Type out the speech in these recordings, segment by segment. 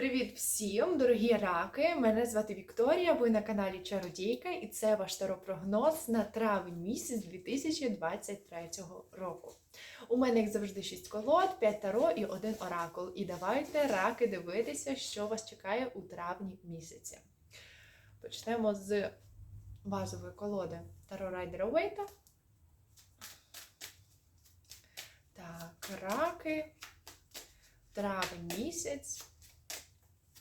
Привіт всім, дорогі раки! Мене звати Вікторія. Ви на каналі Чародійка, і це ваш таропрогноз на травень місяць 2023 року. У мене, як завжди, 6 колод, 5 таро і один оракул. І давайте раки дивитися, що вас чекає у травні місяці. Почнемо з базової колоди Таро Райдера Уейта. Так, раки. Травень місяць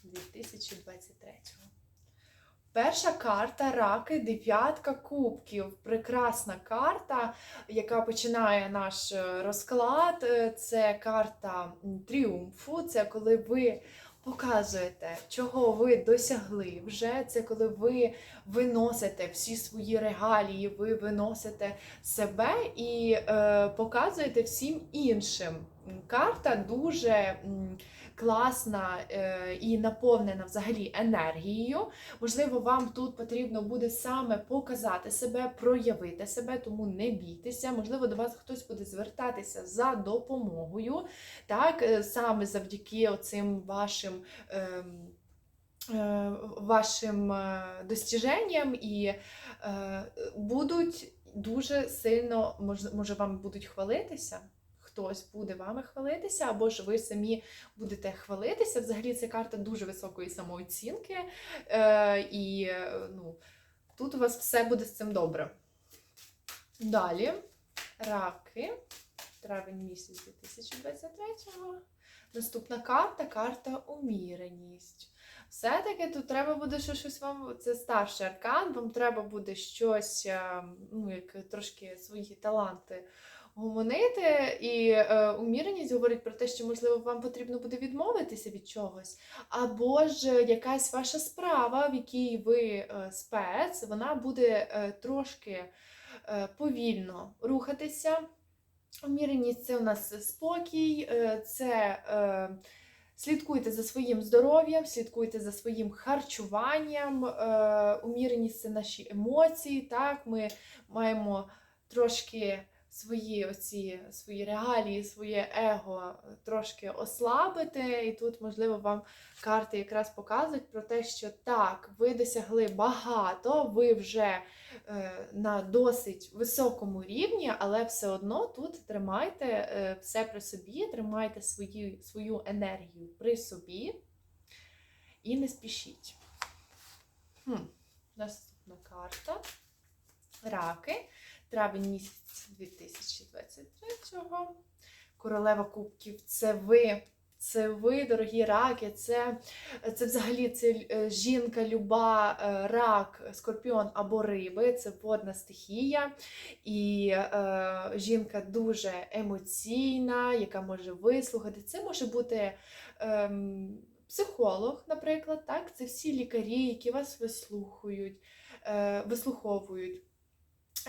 2023. Перша карта раки, дев'ятка кубків. Прекрасна карта, яка починає наш е, розклад. Е, Це карта тріумфу. Це коли ви показуєте, чого ви досягли вже. Це коли ви виносите всі свої регалії, ви виносите себе і е, показуєте всім іншим. Карта дуже. Класна е, і наповнена взагалі енергією. Можливо, вам тут потрібно буде саме показати себе, проявити себе, тому не бійтеся. Можливо, до вас хтось буде звертатися за допомогою, так, е, саме завдяки оцим вашим. ем, е, Вашим достіженням і будуть дуже сильно, може, вам будуть хвалитися. Хтось буде вами хвалитися, або ж ви самі будете хвалитися. Взагалі, це карта дуже високої самооцінки, е, і ну, тут у вас все буде з цим добре. Далі, раки, травень місяць 2023-го. Наступна карта карта уміреність. Все-таки тут треба буде що- щось вам, це старший аркан, вам треба буде щось, е, ну, як трошки свої таланти гуманити. І е, уміреність говорить про те, що, можливо, вам потрібно буде відмовитися від чогось, або ж якась ваша справа, в якій ви е, спец, вона буде е, трошки е, повільно рухатися. Уміреність це у нас спокій, е, це е, слідкуйте за своїм здоров'ям, слідкуйте за своїм харчуванням. Е, Уміреність це наші емоції. Так, ми маємо трошки свої оці свої реалії, своє его трошки ослабити. І тут, можливо, вам карти якраз показують про те, що так, ви досягли багато, ви вже е, на досить високому рівні, але все одно тут тримайте е, все при собі, тримайте свої, свою енергію при собі і не спішіть. Хм. Наступна карта. Раки. Травень місяць 2023-го. Королева кубків це ви. Це ви, дорогі раки, це, це взагалі це е, жінка, люба, е, рак, скорпіон або риби, це водна стихія. І е, жінка дуже емоційна, яка може вислухати. Це може бути е, психолог, наприклад. так? Це всі лікарі, які вас вислухають, е, вислуховують.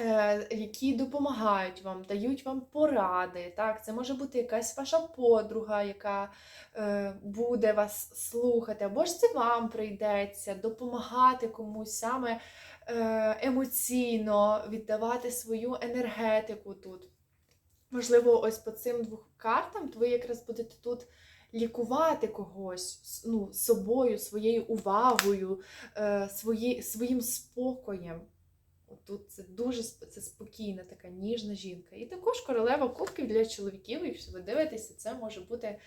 Е, які допомагають вам, дають вам поради. Так? Це може бути якась ваша подруга, яка е, буде вас слухати, або ж це вам прийдеться допомагати комусь саме е, емоційно віддавати свою енергетику тут. Можливо, ось по цим двох картам ви якраз будете тут. Лікувати когось ну, собою, своєю увагою, свої, своїм спокоєм. Тут це дуже це спокійна, така ніжна жінка. І також королева кубків для чоловіків, якщо ви дивитеся, це може бути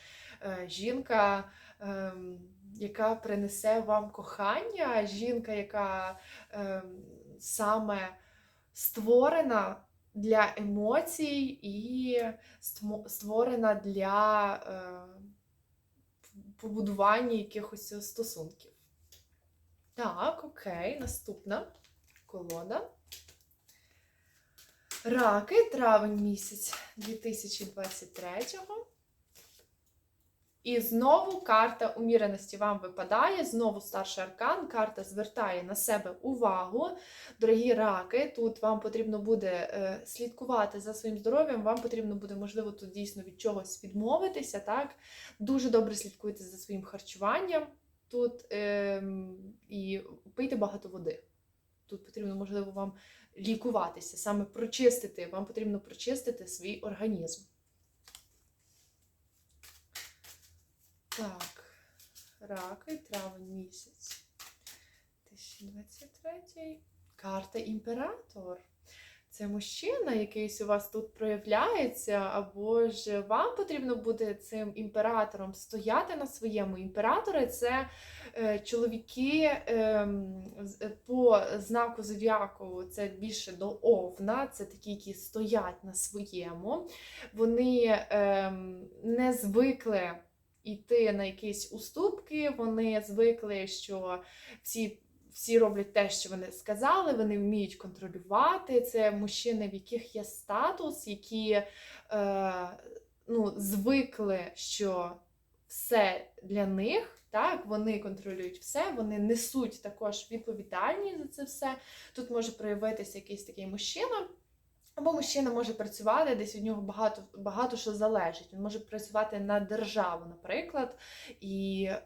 е, жінка, ем, яка принесе вам кохання, жінка, яка ем, саме створена для емоцій і створена для е, побудування якихось стосунків. Так, окей, наступна колода. Раки, травень місяць 2023-го. І знову карта уміреності вам випадає, знову старший аркан, карта звертає на себе увагу. Дорогі раки, тут вам потрібно буде е, слідкувати за своїм здоров'ям, вам потрібно буде, можливо, тут дійсно від чогось відмовитися. так? Дуже добре слідкуйте за своїм харчуванням тут ем, і пийте багато води. Тут потрібно, можливо, вам лікуватися, саме прочистити. Вам потрібно прочистити свій організм. Так, Раки, травень місяць. 2023. Карта імператор. Це мужчина, якийсь у вас тут проявляється, або ж вам потрібно буде цим імператором стояти на своєму. Імператори це е, чоловіки ем, е, по знаку зодіаку, це більше до овна, це такі, які стоять на своєму. Вони ем, не звикли йти на якісь уступки, вони звикли, що всі всі роблять те, що вони сказали, вони вміють контролювати. Це мужчини, в яких є статус, які е, ну, звикли, що все для них. Так, вони контролюють все, вони несуть також відповідальність за це все. Тут може проявитися якийсь такий мужчина. Або мужчина може працювати, десь від нього багато, багато що залежить. Він може працювати на державу, наприклад, і е,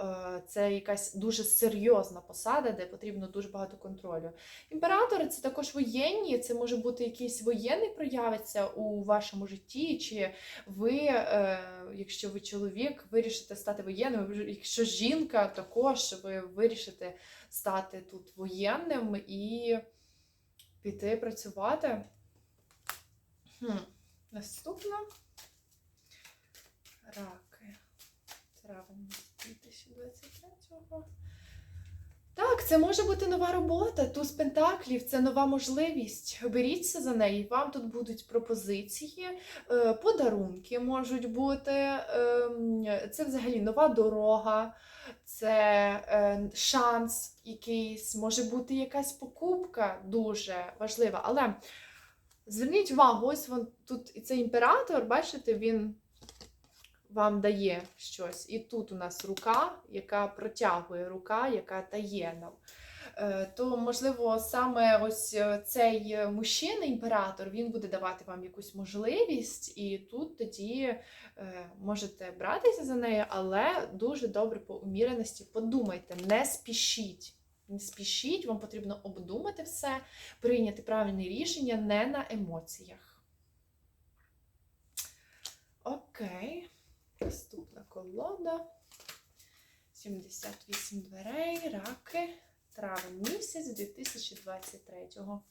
це якась дуже серйозна посада, де потрібно дуже багато контролю. Імператори це також воєнні, це може бути якийсь воєнний проявиться у вашому житті, чи ви, е, якщо ви чоловік, вирішите стати воєнним, якщо жінка, також ви вирішите стати тут воєнним і піти працювати. Хм. Наступна. Раки. Травень 2023-го. Так, це може бути нова робота. Туз Пентаклів це нова можливість. Беріться за неї. Вам тут будуть пропозиції, е, подарунки можуть бути. ем, Це взагалі нова дорога, це е, шанс якийсь, може бути якась покупка дуже важлива. Але Зверніть увагу, ось вон тут і цей імператор, бачите, він вам дає щось. І тут у нас рука, яка протягує рука, яка дає нам. Е, То, можливо, саме ось е, цей е, мужчина, імператор, він буде давати вам якусь можливість, і тут тоді можете братися за нею, але дуже добре по уміреності подумайте, не спішіть. Не спішіть, вам потрібно обдумати все, прийняти правильне рішення не на емоціях. Окей. Наступна колода. 78 дверей, раки. Травень місяць 2023-го.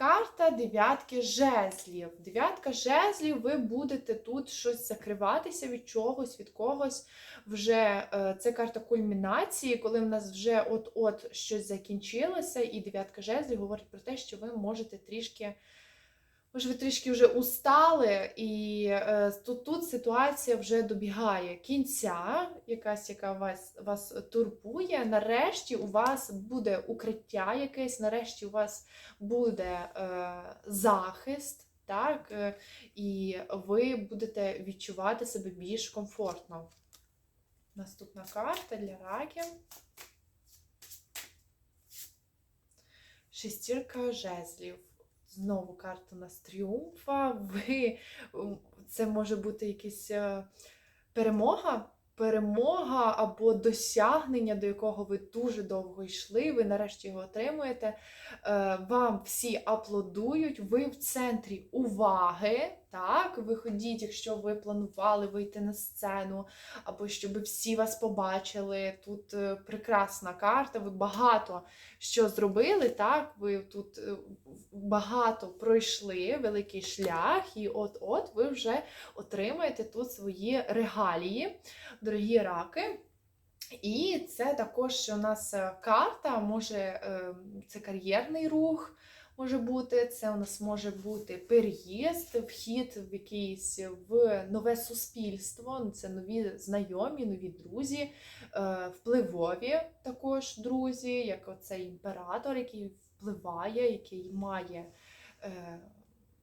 Карта дев'ятки жезлів. Дев'ятка жезлів, ви будете тут щось закриватися від чогось, від когось. Вже е, це карта кульмінації, коли в нас вже от-от щось закінчилося, і дев'ятка жезлів говорить про те, що ви можете трішки. Може, ви трішки вже устали, і е, тут, тут ситуація вже добігає кінця, якась, яка вас, вас турбує. Нарешті у вас буде укриття якесь, нарешті у вас буде е, захист, так, е, і ви будете відчувати себе більш комфортно. Наступна карта для раків. Шестірка жезлів. Знову карта у нас тріумфа. Ви це може бути якась е, перемога. Перемога або досягнення, до якого ви дуже довго йшли, ви нарешті його отримуєте. Е, Вам всі аплодують, ви в центрі уваги. Так, ви ходіть, якщо ви планували вийти на сцену, або щоб всі вас побачили. Тут е, прекрасна карта, ви багато що зробили, так, ви тут е, багато пройшли, великий шлях, і от-от ви вже отримаєте тут свої регалії, дорогі раки. І це також у нас е, карта, може, це кар'єрний рух. Може бути, це у нас може бути переїзд, вхід в якийсь в нове суспільство, ну, це нові знайомі, нові друзі, е, впливові також друзі, як оцей імператор, який впливає, який має, е,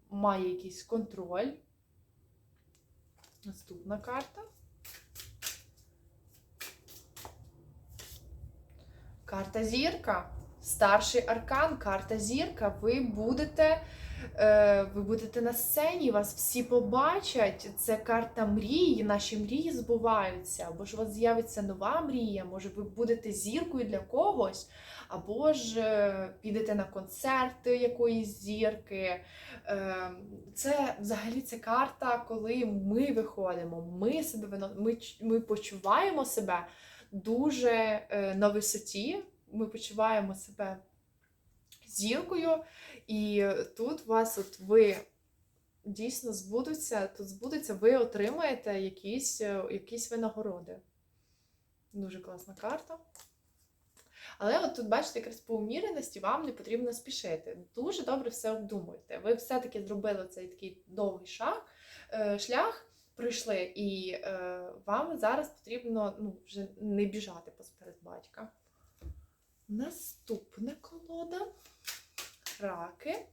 має якийсь контроль. Наступна карта. Карта зірка. Старший аркан, карта зірка. Ви будете, е, ви будете на сцені, вас всі побачать. Це карта мрії, наші мрії збуваються. Або ж у вас з'явиться нова мрія, може, ви будете зіркою для когось, або ж е, підете на концерти якоїсь зірки. Е, це взагалі це карта, коли ми виходимо, ми себе ми, ми почуваємо себе дуже на висоті. Ми почуваємо себе зіркою, і тут у вас от ви дійсно збудуться, тут збудуться, ви отримаєте якісь, е, якісь винагороди. Дуже класна карта. Але от тут, бачите, якраз по уміреності вам не потрібно спішити. Дуже добре все обдумуйте. Ви все-таки зробили цей такий довгий шаг, е, шлях, пройшли, і е, вам зараз потрібно ну, вже не біжати посеред батька. Наступна колода. Раки.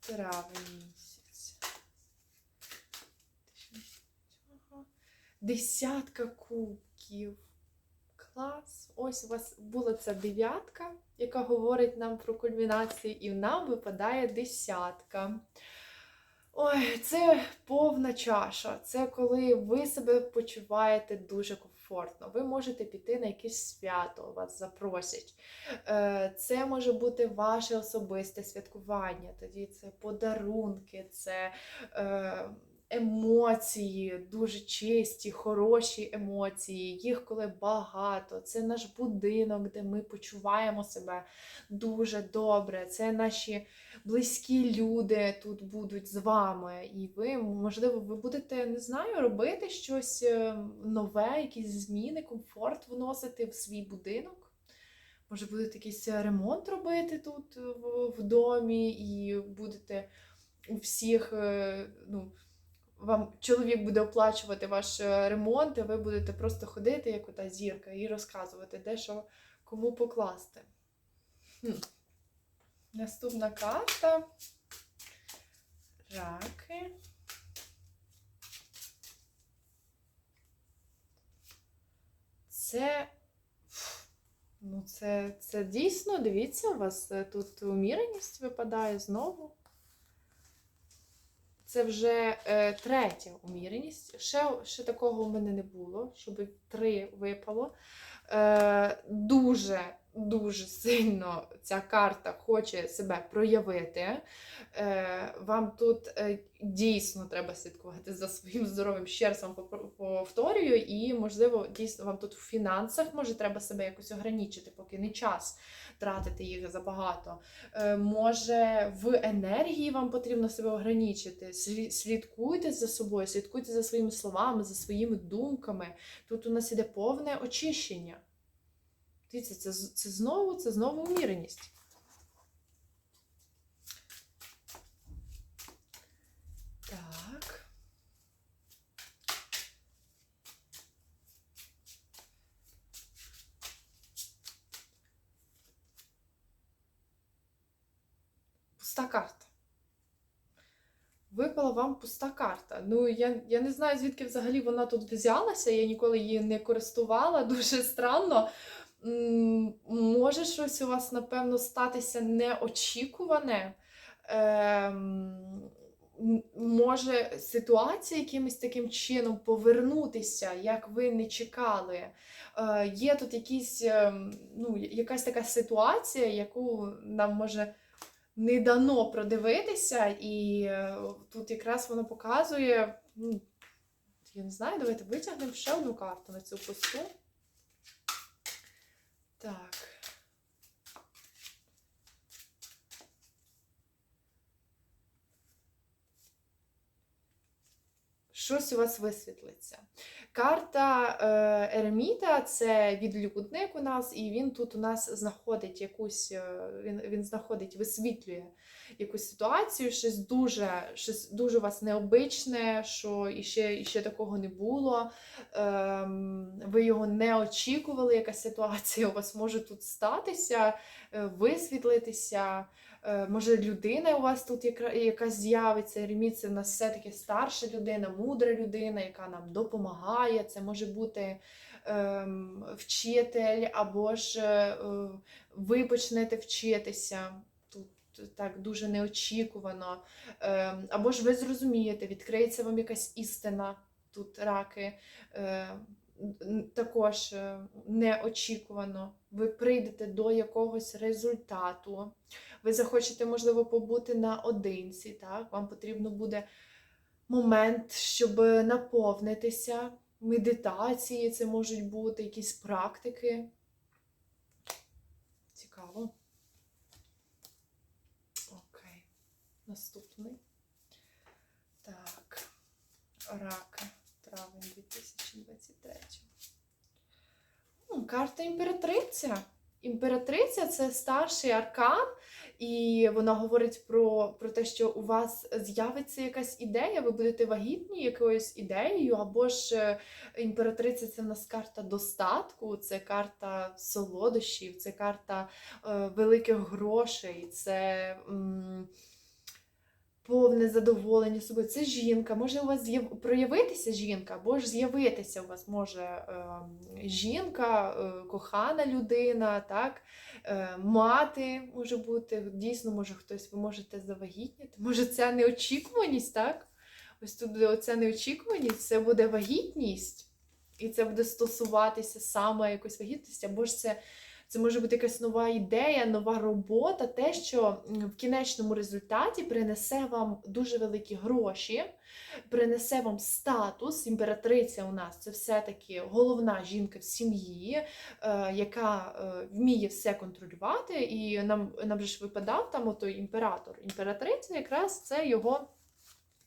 Травень місяць. Десятка кубків. Клас. Ось у вас була ця дев'ятка, яка говорить нам про кульмінацію, і нам випадає десятка. Ой, це повна чаша. Це коли ви себе почуваєте дуже комфортно. Ви можете піти на якесь свято, вас запросять. Е, Це може бути ваше особисте святкування. Тоді це подарунки, це е, емоції, дуже чисті, хороші емоції. Їх коли багато. Це наш будинок, де ми почуваємо себе дуже добре. Це наші близькі люди тут будуть з вами, і ви, можливо, ви будете, не знаю, робити щось е, нове, якісь зміни, комфорт вносити в свій будинок. Може, будете якийсь ремонт робити тут в, домі, і будете у всіх, е, ну, вам чоловік буде оплачувати ваш е, ремонт, і ви будете просто ходити, як ота зірка, і розказувати, де що кому покласти. Хм. Наступна карта. Раки. Це. Ну, це, це дійсно, дивіться, у вас е, тут уміреність випадає знову. Це вже е, третя уміреність. Ще, ще такого в мене не було, щоб три випало. Е, дуже дуже сильно ця карта хоче себе проявити. Е, Вам тут е, дійсно треба слідкувати за своїм здоров'ям, ще раз вам повторюю, і, можливо, дійсно вам тут в фінансах може треба себе якось ограничити, поки не час тратити їх забагато. Е, Може, в енергії вам потрібно себе ограничити. Слідкуйте за собою, слідкуйте за своїми словами, за своїми думками. Тут у нас іде повне очищення. Дивіться, це, це знову, це знову уміреність. Так. Пуста карта. Випала вам пуста карта. Ну, я, я не знаю, звідки взагалі вона тут взялася. Я ніколи її не користувала. Дуже странно. Може щось у вас, напевно, статися неочікуване. Ем, може ситуація якимось таким чином повернутися, як ви не чекали. Е, є тут якісь, ем, ну, якась така ситуація, яку нам може не дано продивитися, і е, тут якраз воно показує. Ну, я не знаю, давайте витягнемо ще одну карту на цю пусту. Так. Щось у вас висвітлиться. Карта е, Ереміта це відлюдник у нас, і він тут у нас знаходить якусь, е, він, він знаходить, висвітлює якусь ситуацію, щось дуже, щось дуже у вас необичне, що іще, іще такого не було. Ем, ви його не очікували, яка ситуація у вас може тут статися, е, висвітлитися. Е, Може, людина у вас тут яка- якась з'явиться. Ереміт це в нас все-таки старша людина, мудра людина, яка нам допомагає. Це може бути ем, вчитель, або ж е, е, ви почнете вчитися. Тут так дуже неочікувано. Ем, або ж ви зрозумієте, відкриється вам якась істина, тут раки. Е, також неочікувано. Ви прийдете до якогось результату. Ви захочете, можливо, побути наодинці, так? Вам потрібно буде момент, щоб наповнитися. медитації, це можуть бути якісь практики. Цікаво. Окей. Наступний. Так. Раки. Травень 2023. Ну, карта імператриця. Імператриця це старший аркан, і вона говорить про, про те, що у вас з'явиться якась ідея, ви будете вагітні якоюсь ідеєю, або ж е, імператриця це в нас карта достатку, це карта солодощів, це карта е, великих грошей, це. М- Повне задоволення собою. Це жінка. Може у вас проявитися жінка, або ж з'явитися у вас може е, жінка, е, кохана людина, так? Е, мати може бути. Дійсно, може хтось, ви можете завагітніти. Може, це неочікуваність, так? Ось тут буде оця неочікуваність, це буде вагітність, і це буде стосуватися саме якоїсь вагітності, або ж це. Це може бути якась нова ідея, нова робота, те, що в кінечному результаті принесе вам дуже великі гроші, принесе вам статус. Імператриця у нас це все-таки головна жінка в сім'ї, е, яка е, вміє все контролювати. І нам, нам же ж випадав там отой імператор. Імператриця якраз це його,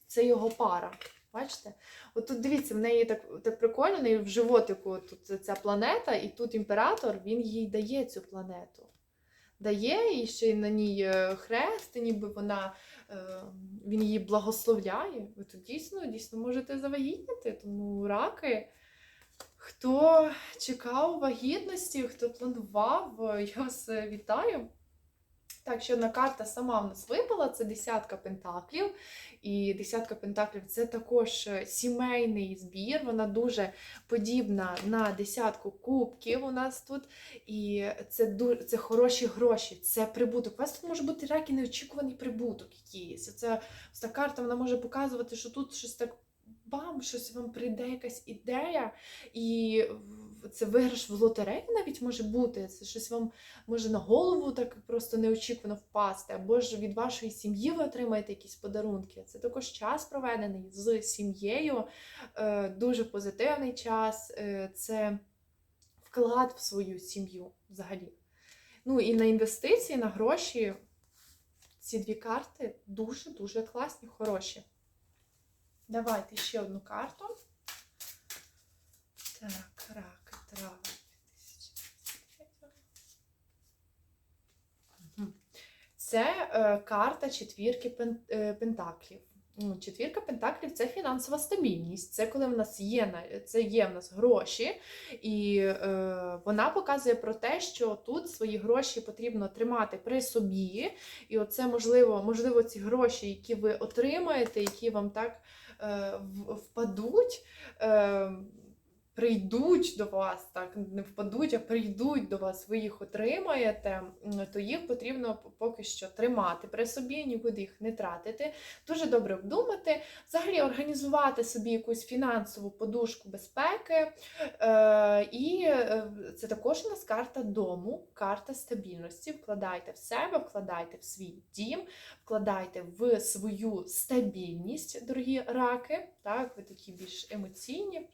це його пара. Бачите? От тут дивіться, в неї так, так прикольно, в неї в животику тут ця планета, і тут імператор, він їй дає цю планету. Дає, і ще й на ній е, хрест, і ніби вона, е, він її благословляє. Ви тут дійсно, дійсно можете завагітніти, тому раки. Хто чекав вагітності, хто планував, е, я вас вітаю. Так, ще одна карта сама в нас випала, це десятка пентаклів. І десятка пентаклів це також е, сімейний збір. Вона дуже подібна на десятку кубків у нас тут. І це це хороші гроші, це прибуток. У вас тут може бути рак і неочікуваний прибуток якийсь. Це ось карта вона може показувати, що тут щось так. Бам, щось вам прийде якась ідея, і це виграш в лотерею навіть може бути. Це щось вам може на голову так просто неочікувано впасти, або ж від вашої сім'ї ви отримаєте якісь подарунки. Це також час проведений з сім'єю, е, дуже позитивний час. е, Це вклад в свою сім'ю взагалі. Ну і на інвестиції, на гроші ці дві карти дуже-дуже класні, хороші. Давайте ще одну карту. Так, рак, травень 2023. Мгм. Це е, карта четвірки пен- е, пентаклів. Ну, Четвірка пентаклів це фінансова стабільність. Це коли в нас є це є в нас гроші, і е, вона показує про те, що тут свої гроші потрібно тримати при собі. І оце можливо, можливо, ці гроші, які ви отримаєте, які вам так е, впадуть. Е, прийдуть до вас, так не впадуть, а прийдуть до вас, ви їх отримаєте, то їх потрібно поки що тримати при собі, нікуди їх не тратити. Дуже добре обдумати, взагалі організувати собі якусь фінансову подушку безпеки. Е, і е, це також у нас карта дому, карта стабільності. Вкладайте в себе, вкладайте в свій дім, вкладайте в свою стабільність, дорогі раки. Так, ви такі більш емоційні.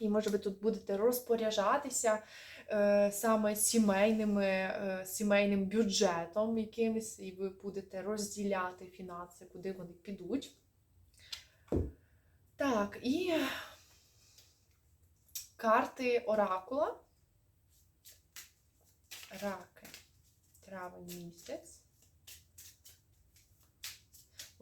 І, може, ви тут будете розпоряджатися е, саме сімейними, е, сімейним бюджетом якимось, і ви будете розділяти фінанси, куди вони підуть. Так, і карти Оракула. Раки. Травень місяць.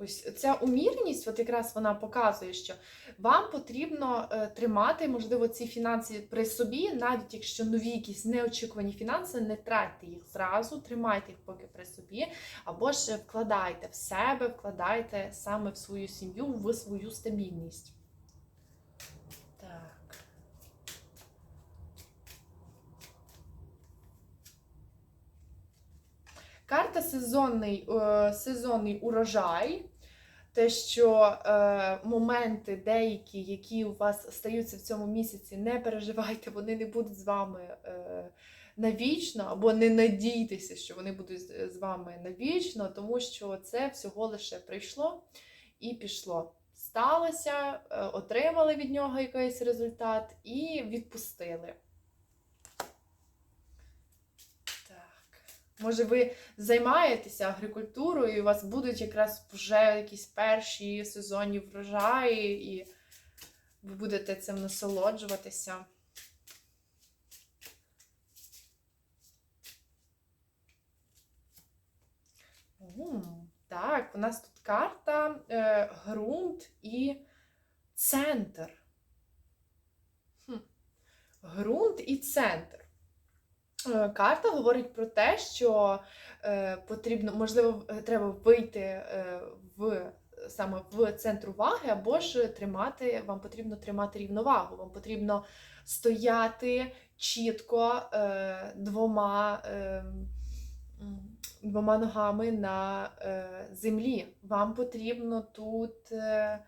Ось ця умірність, от якраз вона показує, що вам потрібно е, тримати, можливо, ці фінанси при собі, навіть якщо нові якісь неочікувані фінанси, не тратьте їх зразу, тримайте їх поки при собі, або ж вкладайте в себе, вкладайте саме в свою сім'ю, в свою стабільність. Карта сезонний, е, сезонний урожай. Те, що е, моменти деякі, які у вас стаються в цьому місяці, не переживайте, вони не будуть з вами е, навічно, або не надійтеся, що вони будуть з вами навічно, тому що це всього лише прийшло і пішло. сталося, е, отримали від нього якийсь результат і відпустили. Може, ви займаєтеся агрикультурою, і у вас будуть якраз вже якісь перші сезонні врожаї, і ви будете цим насолоджуватися. М, Так, у нас тут карта, е, ґрунт і центр. Хм. Ґрунт і центр. Е, Карта говорить про те, що е, потрібно, можливо, е, треба вийти е, в саме в центр уваги, або ж тримати, вам потрібно тримати рівновагу, вам потрібно стояти чітко е, двома. Е, Двома ногами на е, землі. Вам потрібно тут, е,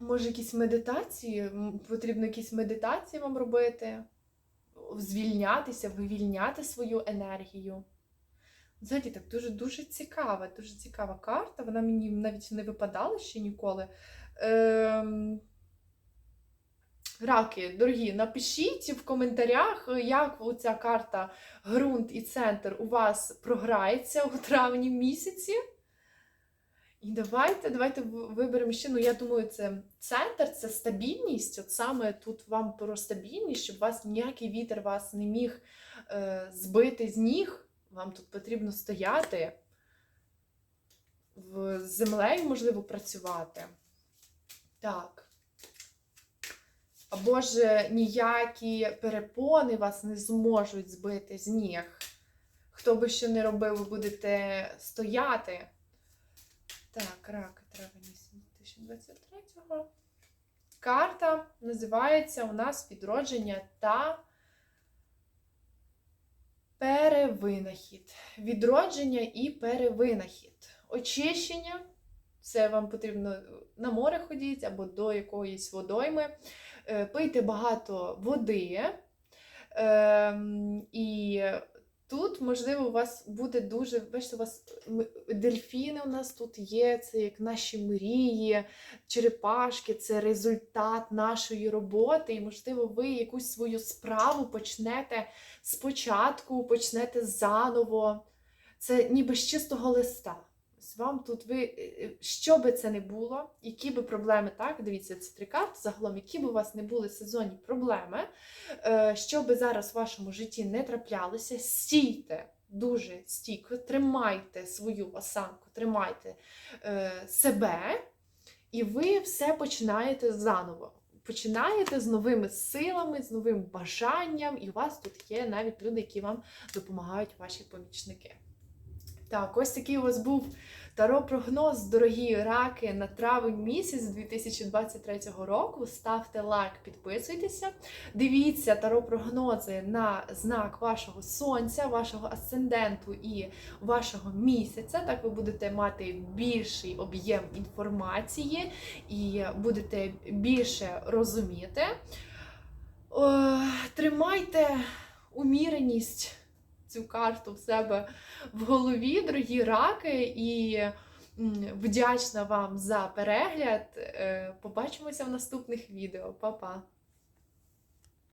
може, якісь медитації, потрібно якісь медитації вам робити, звільнятися, вивільняти свою енергію. Взагалі, так дуже дуже цікава, дуже цікава карта. Вона мені навіть не випадала ще ніколи. Ем... Раки, дорогі, напишіть в коментарях, як ця карта ґрунт і центр у вас програється у травні місяці. І давайте, давайте виберемо ще. Ну, я думаю, це центр, це стабільність. От саме тут вам про стабільність, щоб вас ніякий вітер вас не міг е, збити з ніг. Вам тут потрібно стояти, в, землею, можливо, працювати. Так. Або ж ніякі перепони вас не зможуть збити з ніг. Хто би що не робив, ви будете стояти. Так, раки травень 2023-го. Карта називається у нас відродження та перевинахід. Відродження і перевинахід. Очищення. Це вам потрібно на море ходіть або до якоїсь водойми. Е, Пийте багато води. Ем, і тут, можливо, у вас буде дуже. Бачите, у вас дельфіни у нас тут є, це як наші мрії, черепашки, це результат нашої роботи. І, можливо, ви якусь свою справу почнете спочатку, почнете заново. Це ніби з чистого листа. Вам тут ви, е, що би це не було, які би проблеми, так, дивіться, це три карти загалом, які би у вас не були сезонні проблеми, е, що би зараз в вашому житті не траплялося, стійте дуже стійко, тримайте свою осанку, тримайте е, себе, і ви все починаєте заново. Починаєте з новими силами, з новим бажанням, і у вас тут є навіть люди, які вам допомагають, ваші помічники. Так, ось такий у вас був таро-прогноз, дорогі раки, на травень місяць 2023 року. Ставте лайк, підписуйтеся. Дивіться таро-прогнози на знак вашого сонця, вашого асценденту і вашого місяця. Так ви будете мати більший об'єм інформації і будете більше розуміти. Тримайте уміреність цю карту в себе в голові, дорогі раки, і вдячна вам за перегляд. Е, Побачимося в наступних відео. Па-па!